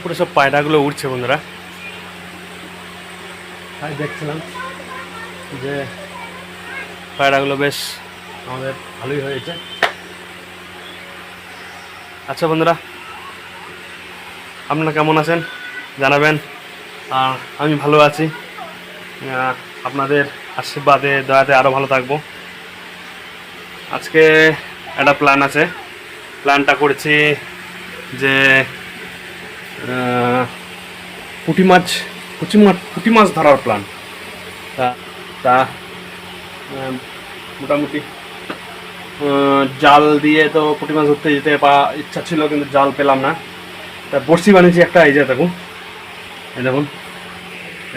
উপরে সব পায়রাগুলো উঠছে বন্ধুরা। তাই দেখছিলাম যে পায়রাগুলো বেশ আমাদের ভালোই হয়েছে। আচ্ছা বন্ধুরা আপনারা কেমন আছেন? জানাবেন। আর আমি ভালো আছি। আপনাদের আশীর্বাদে দয়াতে আরও ভালো থাকব। আজকে একটা প্ল্যান আছে। প্ল্যানটা করেছি যে পুঁটি মাছ পুঁটি মাছ পুঁটি মাছ ধরার প্ল্যান তা তা মোটামুটি জাল দিয়ে তো পুঁটি মাছ ধরতে যেতে পা ইচ্ছা ছিল, কিন্তু জাল পেলাম না। তা, বড়শি বানিয়েছি একটা, এই যে দেখুন, এই দেখুন,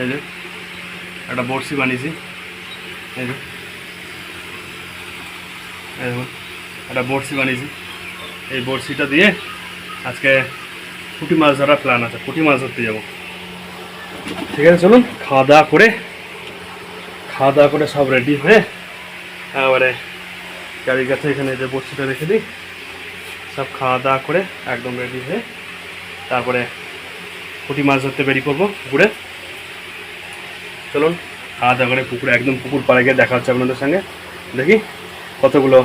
এই যে, একটা বড়শি বানিয়েছি, এই যে, এই দেখুন, একটা বড়শি বানিয়েছি। এই বড়শিটা দিয়ে আজকে পুঁটি মাছ ধরার প্ল্যান আছে পুঁটি মাছ ধরতে যাব। ঠিক আছে, চলুন, খাওয়া দাওয়া করে, খাওয়া দাওয়া করে সব রেডি হয়ে এবারে গাড়ির কাছে এখানে যে বড়শিটা রেখে দিই, সব খাওয়া দাওয়া করে একদম রেডি হয়ে তারপরে পুঁটি মাছ ধরতে বেরিয়ে পড়ব পুকুরে। চলুন, খাওয়া দাওয়া করে পুকুরে, একদম পুকুর পাড়ে গিয়ে দেখা হচ্ছে আপনাদের সঙ্গে। দেখি কতগুলো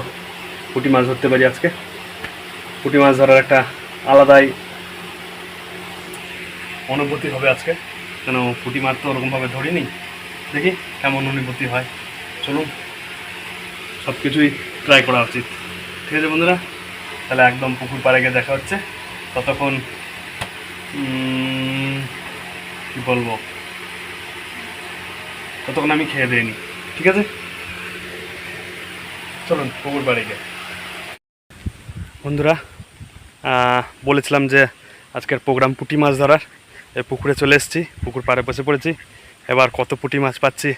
পুঁটি মাছ ধরতে পারি আজকে। পুঁটি মাছ ধরার একটা আলাদাই অনুভূতি হবে আজকে। কেন পুঁটি মাছ তো ওরকমভাবে ধরিনি? দেখি কেমন অনুভূতি হয়। চলুন সব কিছুই ট্রাই করা উচিত। ঠিক আছে বন্ধুরা, তাহলে একদম পুকুর পাড়ে গিয়ে দেখা হচ্ছে। ততক্ষণ কি বলব? ততক্ষণ আমি খেয়ে দিইনি। ঠিক আছে? চলুন, পুকুর পাড়ে গিয়ে। বন্ধুরা বলেছিলাম যে আজকের প্রোগ্রাম পুঁটি মাছ ধরার। এই পুকুরে চলে এসেছি, পুকুর পাড়ে বসে পড়েছি। এবার কত পুটি মাছ পাচ্ছি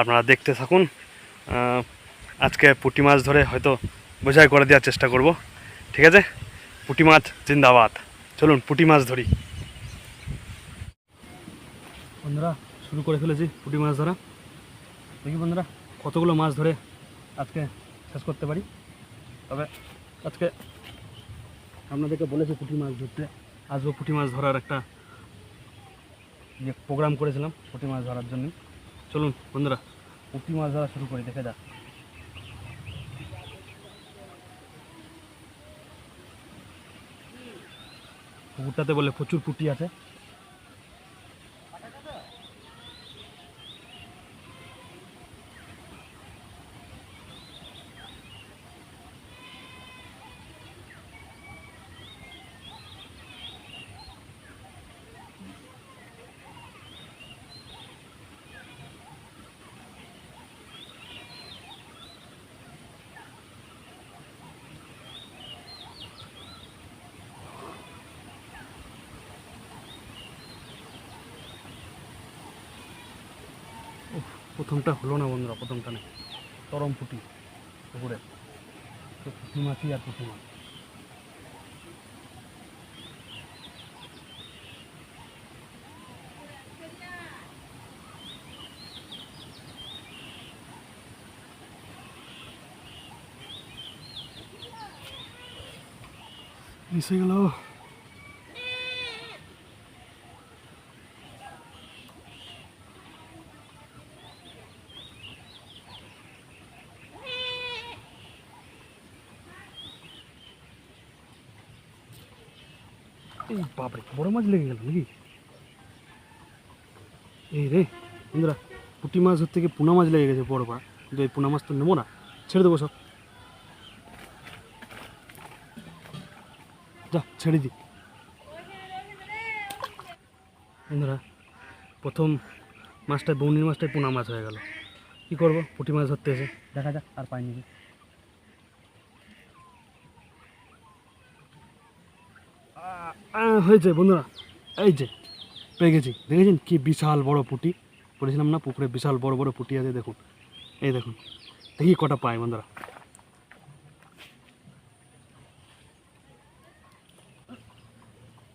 আপনারা দেখতে থাকুন। আজকে পুটি মাছ ধরে হয়তো বোঝাই করে দেওয়ার চেষ্টা করব। ঠিক আছে? পুটি মাছ জিন্দাবাদ। চলুন, পুটি মাছ ধরি। বন্ধুরা, শুরু করে ফেলেছি পুটি মাছ ধরা। দেখি বন্ধুরা, কতগুলো মাছ ধরে আজকে শেষ করতে পারি? তবে আজকে আপনাদেরকে বলেছি পুঁটি মাছ ধরতে। আসব পুঁটি মাছ ধরার একটা ইয়ে প্রোগ্রাম করেছিলাম পুঁটি মাছ ধরার জন্য। চলুন বন্ধুরা পুঁটি মাছ ধরা শুরু করি, দেখে যাক। পুকুরটাতে বলে প্রচুর পুঁটি আছে। প্রথমটা হলো না বন্ধুরা, প্রথমটা নেই। চরম পুঁটি, পুকুরে। তো পুঁটি মাছই আর পুঁটি মাছ মিশে গেল। এই বাপরে, বড় মাছ লেগে গেল নাকি? এই রে, বন্ধুরা, পুঁটি মাছ ধরতে গিয়ে পোনা মাছ লেগে গেছে, বড় পাড়া কিন্তু এই পোনা মাছ তো নেব না, ছেড়ে দেবো সব। যা, ছেড়ে দি। বন্ধুরা, প্রথম মাছটা বৌনির মাছটাই পোনা মাছ হয়ে গেল। কী করব? পুঁটি মাছ ধরতে এসে, দেখা যাক আর পাইনি। হয়েছে বন্ধুরা। এই যে পেয়ে গেছি দেখেছেন কি বিশাল বড় পুঁটি? বলেছিলাম না, পুকুরে বিশাল বড় বড় পুটি আছে, দেখুন। এই দেখুন, দেখি কটা পায় বন্ধুরা।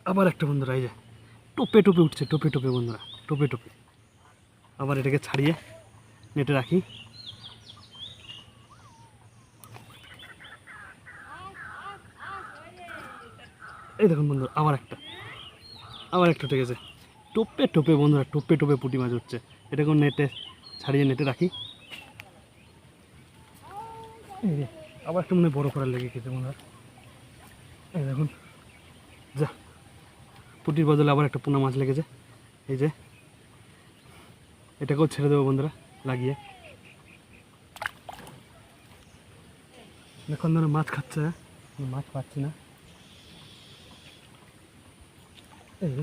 আবার একটা বন্ধুরা, এই যে, টোপে টোপে উঠছে, টোপে টোপে বন্ধুরা, টোপে টোপে। আবার এটাকে ছাড়িয়ে নেটে রাখি। এই দেখুন বন্ধুরা, আবার একটা। আবার একটা উঠে গেছে টোপে টোপে বন্ধুরা, টোপে টোপে পুঁটি মাছ হচ্ছে। এটা কোন নেটে, ছাড়িয়ে নেটে রাখি। আবার একটা মনে বড় করার লেগে গেছে বন্ধুরা। এই দেখুন, যা। পুটির বদলে আবার একটা পোনা মাছ লেগেছে। এই যে, এটাকেও ছেড়ে দেবো বন্ধুরা, লাগিয়ে। এখন ধরো মাছ খাচ্ছে হ্যাঁ? মাছ পাচ্ছি না। এই,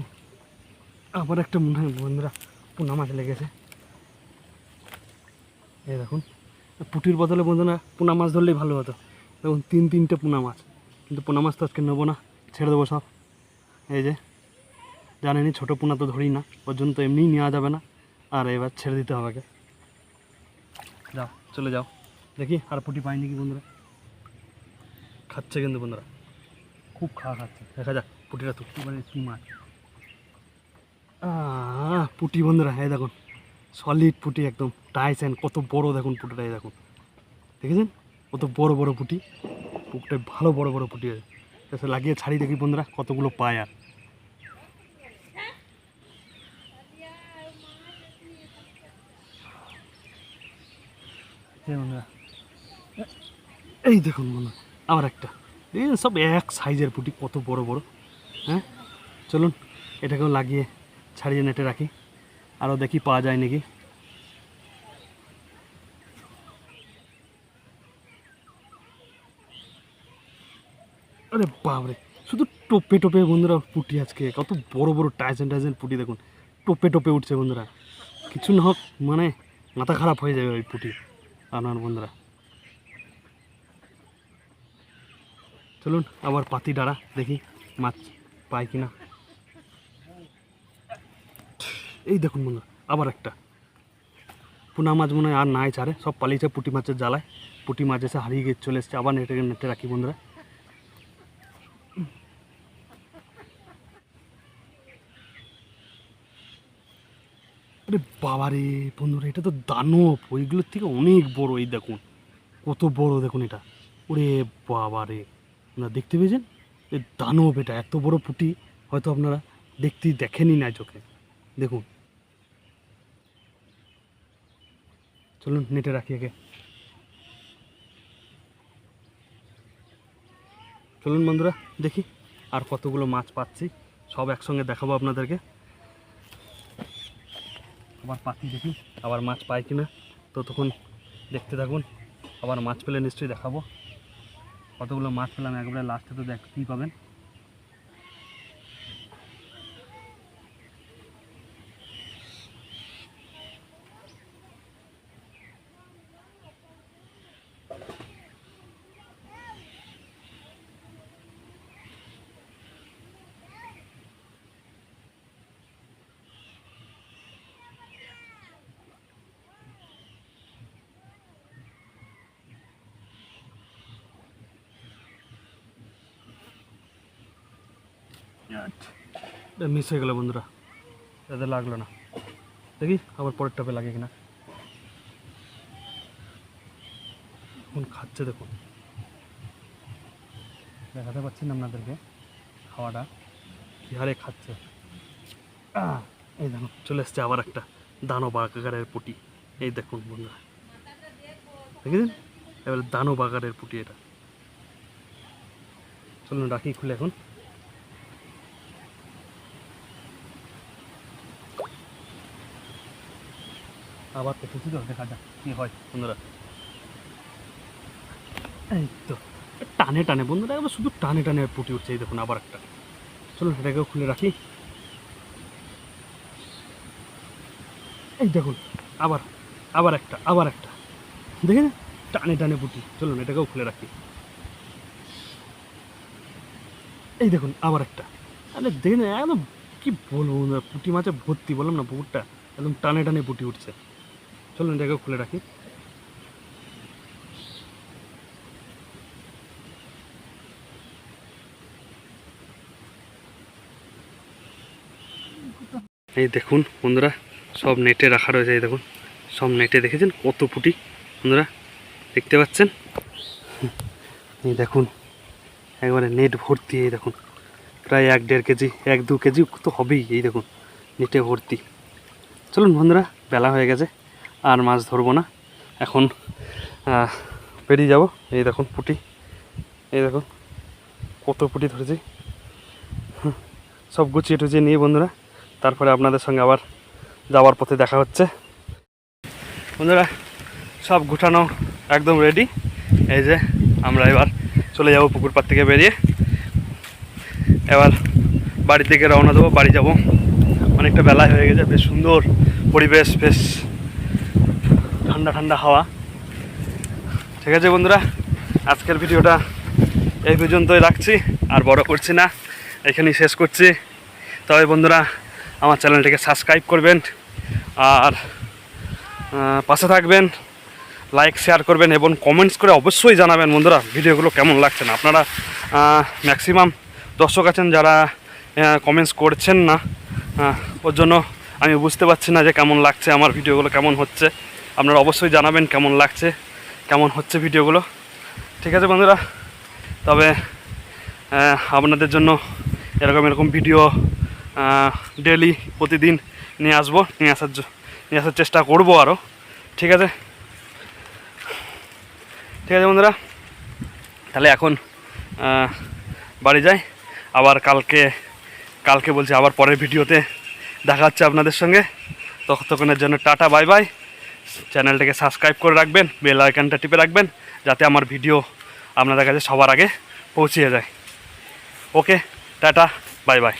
আবার একটা মনে হয় বন্ধুরা, পোনা মাছ লেগেছে। এই দেখুন, পুটির বদলে বন্ধুরা, পোনা মাছ ধরলেই ভালো হতো। দেখুন, তিন তিনটে পোনা মাছ। কিন্তু পোনা মাছ তো আজকে নেব না, ছেড়ে দেবো সব। এই যে জানেনি ছোটো পোনা তো ধরি না, ওর জন্য তো এমনিই নেওয়া যাবে না। আর এবার ছেড়ে দিতে হবে। যাও, চলে যাও। দেখি আর পুটি পাইনি কি বন্ধুরা। খাচ্ছে কিন্তু বন্ধুরা। খুব খাওয়া খাচ্ছে। দেখা যাক, পুটিটা তো কী মানে কী মাছ। পুটি বন্ধুরা হ্যাঁ দেখুন সলিড পুটি একদম টাইসেন কত বড় দেখুন পুটিটা, এই দেখুন। দেখেছেন? কত বড় বড় পুটি, পুকুরটায় ভালো বড় বড় পুটি আছে। লাগিয়ে ছাড়ি দেখি বন্ধুরা, কতগুলো পায় আর। এই দেখুন বন্ধুরা, আবার একটা। এই সব এক সাইজের পুটি, কত বড় বড় হ্যাঁ? চলুন, এটাকেও লাগিয়ে ছাড়িয়ে নেটে রাখি। আরও দেখি পাওয়া যায় নাকি। আরে বাপরে, শুধু টোপে টোপে বন্ধুরা পুটি আজকে। কত বড় বড় টাইজেন টাইজেন পুটি দেখুন। টোপে টোপে উঠছে বন্ধুরা। কিছু না হোক মানে মাথা খারাপ হয়ে যাবে ওই পুটি। আপনার বন্ধুরা। চলুন, আবার পাতি ডাড়া দেখি মাছ পাই কিনা। এই দেখুন বন্ধুরা আবার একটা। পুনা মাছ মনে হয় আর নাই ছাড়ে, সব পালিয়েছে, পুঁটি মাছের জ্বালায়। পুঁটি মাছ এসে হারিয়ে গিয়ে চলে এসছে, আবার নেটে নেটে রাখি বন্ধুরা। আরে বাবারে বন্ধুরা, এটা তো দানব, ওইগুলোর থেকে অনেক বড় এই দেখুন। কত বড় দেখুন এটা। ওরে বাবারে, আপনারা দেখতে পেয়েছেন? এই দানব এটা, এত বড় পুঁটি, হয়তো আপনারা দেখতেই দেখেনি না চোখে। দেখুন চলুন নেটে রাখি একে। চলুন বন্ধুরা, দেখি আর কতগুলো মাছ পাচ্ছি। সব একসঙ্গে দেখাবো আপনাদেরকে। আবার পাখি দেখি, আবার মাছ পাই কিনা। তো তখন দেখতে থাকুন, আবার মাছ পেলে নিশ্চয়ই দেখাবো। কতগুলো মাছ পেলাম, একবারে লাস্টে তো দেখতেই পাবেন? মিস হয়ে গেল বন্ধুরা। এদের লাগল না। দেখি আবার পরের টপে লাগে কিনা। এখন খাচ্ছে দেখুন। দেখাতে পাচ্ছি না আপনাদেরকে খাওয়াটা। কী হারে খাচ্ছে। এই দেখুন, চলে এসছে আবার একটা দানো বাগারের পুটি। এই দেখুন বন্ধুরা। দেখেছেন? এবার দানো বাগারের পুটি এটা। চলুন, রাখি খুলে এখন। আবার দেখেছি তো দেখা যাক কী হয়, বন্ধুরা। এই তো টানে টানে, বন্ধুরা এবার শুধু টানে টানে পুটি উঠছে, এই দেখুন আবার একটা। চলুন এটাকেও খুলে রাখি। এই দেখুন, আবার আবার একটা আবার একটা। দেখেন টানে টানে পুটি চলুন এটাকেও খুলে রাখি। এই দেখুন, আবার একটা। আরে দেখেন একদম কি বলব পুঁটি মাছে ভর্তি বললাম না পুকুরটা, একদম টানে টানে পুঁটি উঠছে। চলুন এটাকেও খুলে রাখি। এই দেখুন বন্ধুরা, সব নেটে রাখা রয়েছে, এই দেখুন। সব নেটে দেখেছেন কত ফুটি? বন্ধুরা, দেখতে পাচ্ছেন? এই দেখুন, একবারে নেট ভর্তি, এই দেখুন। প্রায় এক দেড় কেজি, এক দু কেজি তো হবেই, এই দেখুন, নেটে ভর্তি। চলুন বন্ধুরা, বেলা হয়ে গেছে। আর মাছ ধরবো না। এখন বেরিয়ে যাব। এই দেখুন পুটি। এই দেখুন কত পুটি ধরেছি। সব গুছিয়ে টুচিয়ে নিয়ে বন্ধুরা, তারপরে আপনাদের সঙ্গে আবার যাওয়ার পথে দেখা হচ্ছে। বন্ধুরা, সব গুটানো একদম রেডি এই যে আমরা এবার চলে যাব পুকুর পাড় থেকে বেরিয়ে। এবার বাড়ির দিকে রওনা দেবো, বাড়ি যাব। অনেকটা বেলা হয়ে গেছে, বেশ সুন্দর পরিবেশ, বেশ ঠান্ডা ঠান্ডা হাওয়া। ঠিক আছে বন্ধুরা, আজকের ভিডিওটা এই পর্যন্তই রাখছি, আর বড় করছি না, এখানেই শেষ করছি। তবে বন্ধুরা, আমার চ্যানেলটিকে সাবস্ক্রাইব করবেন, আর পাশে থাকবেন, লাইক, শেয়ার করবেন, এবং কমেন্টস করে অবশ্যই জানাবেন বন্ধুরা, ভিডিওগুলো কেমন লাগছে না। আপনারা ম্যাক্সিমাম দর্শক আছেন যারা কমেন্টস করছেন না ওর জন্য আমি বুঝতে পারছি না যে কেমন লাগছে, আমার ভিডিওগুলো কেমন হচ্ছে। আপনারা অবশ্যই জানাবেন কেমন লাগছে, কেমন হচ্ছে ভিডিওগুলো। ঠিক আছে বন্ধুরা, তবে আপনাদের জন্য এরকম এরকম ভিডিও ডেলি প্রতিদিন নিয়ে আসব, নিয়ে আসার নিয়ে আসার চেষ্টা করব আরও ঠিক আছে? ঠিক আছে বন্ধুরা, তাহলে এখন বাড়ি যাই। আবার কালকে কালকে বলছি আবার পরের ভিডিওতে দেখা হচ্ছে আপনাদের সঙ্গে। ততক্ষণের জন্য টাটা, বাই বাই। চ্যানেলটাকে সাবস্ক্রাইব করে রাখবেন বেল আইকনটা টিপে রাখবেন, যাতে আমার ভিডিও আপনাদের কাছে সবার আগে পৌঁছিয়ে যায়। ওকে টাটা বাই বাই